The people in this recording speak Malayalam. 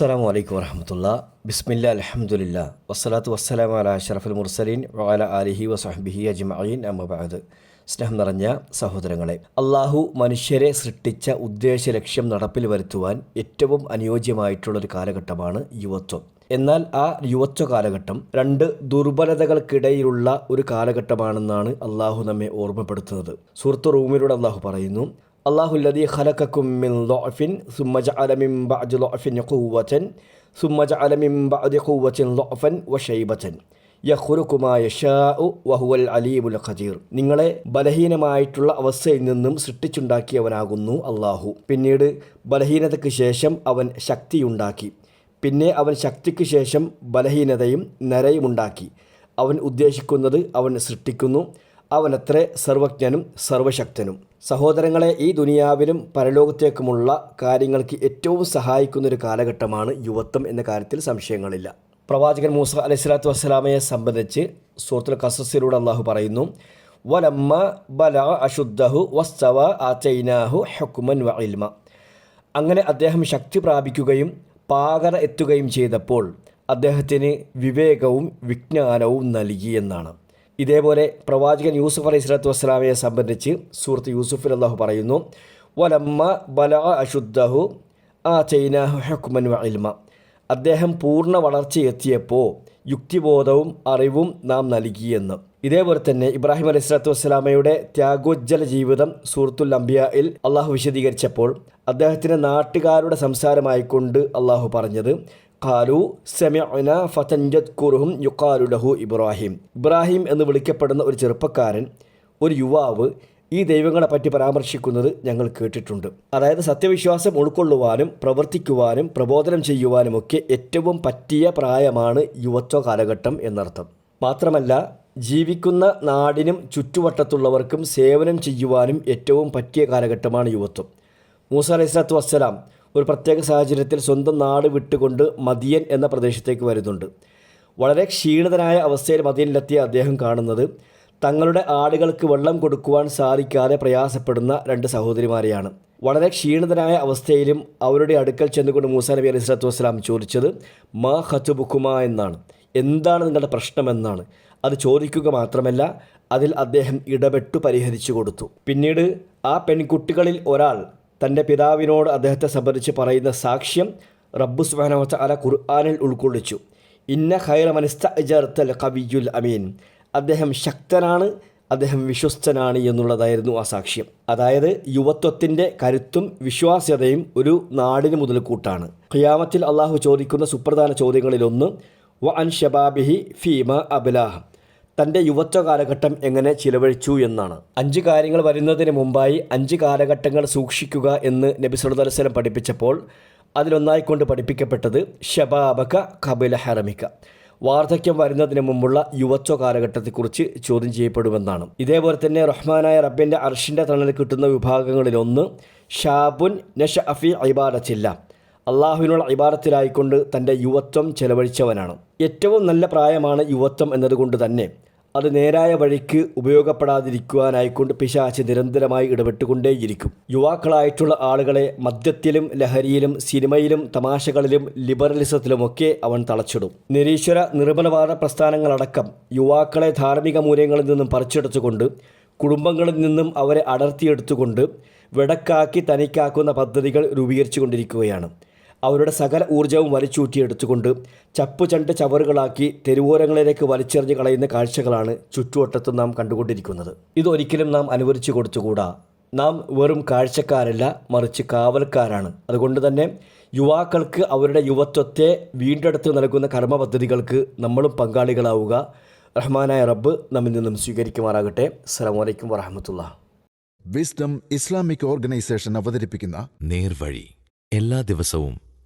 അസ്സാം വലൈക്കും വരഹമത്തുള്ള ബിസ്മില്ല അലഹമുല്ല വസ്സലാത്തു വസ്സലാം അല അഷറഫുൽ മുർസലീൻ വാല അലിഹി വസഹബിഹി അജ്മീൻ അമ്മബാദ് സ്നേഹം നിറഞ്ഞ സഹോദരങ്ങളെ അള്ളാഹു മനുഷ്യരെ സൃഷ്ടിച്ച ഉദ്ദേശ ലക്ഷ്യം നടപ്പിൽ വരുത്തുവാൻ ഏറ്റവും അനുയോജ്യമായിട്ടുള്ളൊരു കാലഘട്ടമാണ് യുവത്വം. എന്നാൽ ആ യുവത്വ കാലഘട്ടം രണ്ട് ദുർബലതകൾക്കിടയിലുള്ള ഒരു കാലഘട്ടമാണെന്നാണ് അള്ളാഹു നമ്മെ ഓർമ്മപ്പെടുത്തുന്നത്. സുഹൃത്ത് റൂമിലൂടെ അള്ളാഹു പറയുന്നു അള്ളാഹു ലദി ഖലഖക്കും മിൻ ളഅഫിൻ സുമ്മ അലമിം ബഅദി ളഅഫിൻ ഖുവ്വതൻ സുമ്മ ജഅല മിൻ ബഅദി വ ളഅഫൻ യഹുറുക്കുമായ ഷാ ഉ വഹുവൽ അലീബുൽ ഖദീർ. നിങ്ങളെ ബലഹീനമായിട്ടുള്ള അവസ്ഥയിൽ നിന്നും സൃഷ്ടിച്ചുണ്ടാക്കിയവനാകുന്നു അള്ളാഹു പിന്നീട് ബലഹീനതയ്ക്ക് ശേഷം അവൻ ശക്തിയുണ്ടാക്കി. പിന്നെ അവൻ ശക്തിക്ക് ശേഷം ബലഹീനതയും നരയുമുണ്ടാക്കി. അവൻ ഉദ്ദേശിക്കുന്നത് അവൻ സൃഷ്ടിക്കുന്നു. അവനത്രേ സർവജ്ഞനും സർവശക്തനും. സഹോദരങ്ങളെ ഈ ദുനിയാവിലും പരലോകത്തേക്കുമുള്ള കാര്യങ്ങൾക്ക് ഏറ്റവും സഹായിക്കുന്ന ഒരു കാലഘട്ടമാണ് യുവത്വം എന്ന കാര്യത്തിൽ സംശയങ്ങളില്ല. പ്രവാചകൻ മൂസ അലൈഹി സ്വലാത്തു വസ്സലാമയെ സംബന്ധിച്ച് സൂറത്തുൽ കസസിലൂടെ അള്ളാഹു പറയുന്നു വലമ്മ ബല അശുദ്ധഹു വസ്തവ ആചൈനാഹു ഹക്കുമൻ വ ഇൽമ. അങ്ങനെ അദ്ദേഹം ശക്തി പ്രാപിക്കുകയും പാകത എത്തുകയും ചെയ്തപ്പോൾ അദ്ദേഹത്തിന് വിവേകവും വിജ്ഞാനവും നൽകിയെന്നാണ് ഇതേപോലെ പ്രവാചകൻ യൂസുഫ് അലൈഹി സ്വലാത്തു വസ്സലാമയെ സംബന്ധിച്ച് സൂറത്ത് യൂസുഫിൽ അള്ളാഹു പറയുന്നു വലമ്മ ബല അശുദ്ധഹു ആ ചൈനാഹു ഹക്കുമൻ ഇൽമ. അദ്ദേഹം പൂർണ വളർച്ചയെത്തിയപ്പോൾ യുക്തിബോധവും അറിവും നാം നൽകിയെന്ന്. ഇതേപോലെ തന്നെ ഇബ്രാഹിം അലൈഹി സ്വലാത്തു വസ്സലാമയുടെ ത്യാഗോജ്ജല ജീവിതം സൂറത്തുൽ അംബിയയിൽ അള്ളാഹു വിശദീകരിച്ചപ്പോൾ അദ്ദേഹത്തിന്റെ നാട്ടുകാരുടെ സംസാരമായിക്കൊണ്ട് അള്ളാഹു പറഞ്ഞത് ഖാലു സെമിഅന ഫതൻജത് കുറുഹും യുക്കാലു ലഹു ഇബ്രാഹിം. ഇബ്രാഹിം എന്ന് വിളിക്കപ്പെടുന്ന ഒരു ചെറുപ്പക്കാരൻ ഒരു യുവാവ് ഈ ദൈവങ്ങളെ പറ്റി പരാമർശിക്കുന്നത് ഞങ്ങൾ കേട്ടിട്ടുണ്ട്. അതായത് സത്യവിശ്വാസം ഉൾക്കൊള്ളുവാനും പ്രവർത്തിക്കുവാനും പ്രബോധനം ചെയ്യുവാനുമൊക്കെ ഏറ്റവും പറ്റിയ പ്രായമാണ് യുവത്വ കാലഘട്ടം എന്നർത്ഥം. മാത്രമല്ല ജീവിക്കുന്ന നാടിനും ചുറ്റുവട്ടത്തുള്ളവർക്കും സേവനം ചെയ്യുവാനും ഏറ്റവും പറ്റിയ കാലഘട്ടമാണ് യുവത്വം. മൂസ അലൈഹി സ്വലാത്തു വസ്സലാം ഒരു പ്രത്യേക സാഹചര്യത്തിൽ സ്വന്തം നാട് വിട്ടുകൊണ്ട് മദിയൻ എന്ന പ്രദേശത്തേക്ക് വരുന്നുണ്ട്. വളരെ ക്ഷീണിതനായ അവസ്ഥയിൽ മദിയനിലെത്തിയ അദ്ദേഹം കാണുന്നത് തങ്ങളുടെ ആടുകൾക്ക് വെള്ളം കൊടുക്കുവാൻ സാധിക്കാതെ പ്രയാസപ്പെടുന്ന രണ്ട് സഹോദരിമാരെയാണ്. വളരെ ക്ഷീണിതനായ അവസ്ഥയിലും അവരുടെ അടുക്കൽ ചെന്നുകൊണ്ട് മൂസാ നബി അലൈഹി സ്വലാത്തു വസ്സലാം ചോദിച്ചത് മാ ഹത്തുബുക്കുമ എന്നാണ്. എന്താണ് നിങ്ങളുടെ പ്രശ്നമെന്നാണ് അത് ചോദിക്കുക മാത്രമല്ല അതിൽ അദ്ദേഹം ഇടപെട്ടു പരിഹരിച്ചു കൊടുത്തു. പിന്നീട് ആ പെൺകുട്ടികളിൽ ഒരാൾ തന്റെ പിതാവിനോട് അദ്ദേഹത്തെ സംബന്ധിച്ച് പറയുന്ന സാക്ഷ്യം റബ്ബു സുബാനവത്ത അല ഖുർആാനിൽ ഉൾക്കൊള്ളിച്ചു. ഇന്ന ഖൈറ മനസ്തൽ കവിയുൽ അമീൻ. അദ്ദേഹം ശക്തനാണ് അദ്ദേഹം വിശ്വസ്തനാണ് എന്നുള്ളതായിരുന്നു ആ സാക്ഷ്യം. അതായത് യുവത്വത്തിന്റെ കരുത്തും വിശ്വാസ്യതയും ഒരു നാടിന് മുതൽക്കൂട്ടാണ്. ഖിയാമത്തിൽ അള്ളാഹു ചോദിക്കുന്ന സുപ്രധാന ചോദ്യങ്ങളിലൊന്ന് വ അൻ ഷബാബിഹി ഫീമ അബലാഹ്. തന്റെ യുവത്വ കാലഘട്ടം എങ്ങനെ ചിലവഴിച്ചു എന്നാണ്. അഞ്ച് കാര്യങ്ങൾ വരുന്നതിന് മുമ്പായി അഞ്ച് കാലഘട്ടങ്ങൾ സൂക്ഷിക്കുക എന്ന് നബി സുലതലസ്ലം പഠിപ്പിച്ചപ്പോൾ അതിലൊന്നായിക്കൊണ്ട് പഠിപ്പിക്കപ്പെട്ടത് ഷബാബക കബില ഹറമിക്ക വാർദ്ധക്യം വരുന്നതിന് മുമ്പുള്ള യുവത്വ കാലഘട്ടത്തെക്കുറിച്ച് ചോദ്യം ചെയ്യപ്പെടുമെന്നാണ്. ഇതേപോലെ തന്നെ റഹ്മാനായ റബ്ബിന്റെ അർഷിന്റെ തണൽ കിട്ടുന്ന വിഭാഗങ്ങളിലൊന്ന് ഷാബുൻ നഷ അഫി ഇബാദത്തില്ല. അള്ളാഹുവിനുള്ള ഇബാദത്തിലായിക്കൊണ്ട് തന്റെ യുവത്വം ചെലവഴിച്ചവനാണ്. ഏറ്റവും നല്ല പ്രായമാണ് യുവത്വം എന്നതുകൊണ്ട് തന്നെ. അത് നേരായ വഴിക്ക് ഉപയോഗപ്പെടാതിരിക്കുവാനായിക്കൊണ്ട് പിശാച്ച് നിരന്തരമായി ഇടപെട്ടുകൊണ്ടേയിരിക്കും. യുവാക്കളായിട്ടുള്ള ആളുകളെ മദ്യത്തിലും ലഹരിയിലും സിനിമയിലും തമാശകളിലും ലിബറലിസത്തിലുമൊക്കെ അവൻ തളച്ചിടും. നിരീശ്വര നിർമ്മലവാദ പ്രസ്ഥാനങ്ങളടക്കം യുവാക്കളെ ധാർമ്മിക മൂല്യങ്ങളിൽ നിന്നും പറിച്ചെടുത്തുകൊണ്ട് കുടുംബങ്ങളിൽ നിന്നും അവരെ അടർത്തിയെടുത്തുകൊണ്ട് വെടക്കാക്കി തനിക്കാക്കുന്ന പദ്ധതികൾ രൂപീകരിച്ചു കൊണ്ടിരിക്കുകയാണ് അവരുടെ സകല ഊർജവും വലിച്ചൂറ്റിയെടുത്തുകൊണ്ട് ചപ്പുചണ്ട് ചവറുകളാക്കി തെരുവോരങ്ങളിലേക്ക് വലിച്ചെറിഞ്ഞ് കളയുന്ന കാഴ്ചകളാണ് ചുറ്റുവട്ടത്ത് നാം കണ്ടുകൊണ്ടിരിക്കുന്നത്. ഇതൊരിക്കലും നാം അനുവദിച്ചു കൊടുത്തുകൂടാ. നാം വെറും കാഴ്ചക്കാരല്ല മറിച്ച് കാവൽക്കാരാണ്. അതുകൊണ്ട് തന്നെ യുവാക്കൾക്ക് അവരുടെ യുവത്വത്തെ വീണ്ടെടുത്ത് നൽകുന്ന കർമ്മ പദ്ധതികൾക്ക് നമ്മളും പങ്കാളികളാവുക. റഹ്മാനായ റബ്ബ് നമ്മിൽ നിന്നും സ്വീകരിക്കുമാറാകട്ടെ. അസ്സാം വലൈക്കും വറഹമത്തുള്ള. വിസ്ഡം ഇസ്ലാമിക് ഓർഗനൈസേഷൻ അവതരിപ്പിക്കുന്ന നേർവഴി എല്ലാ ദിവസവും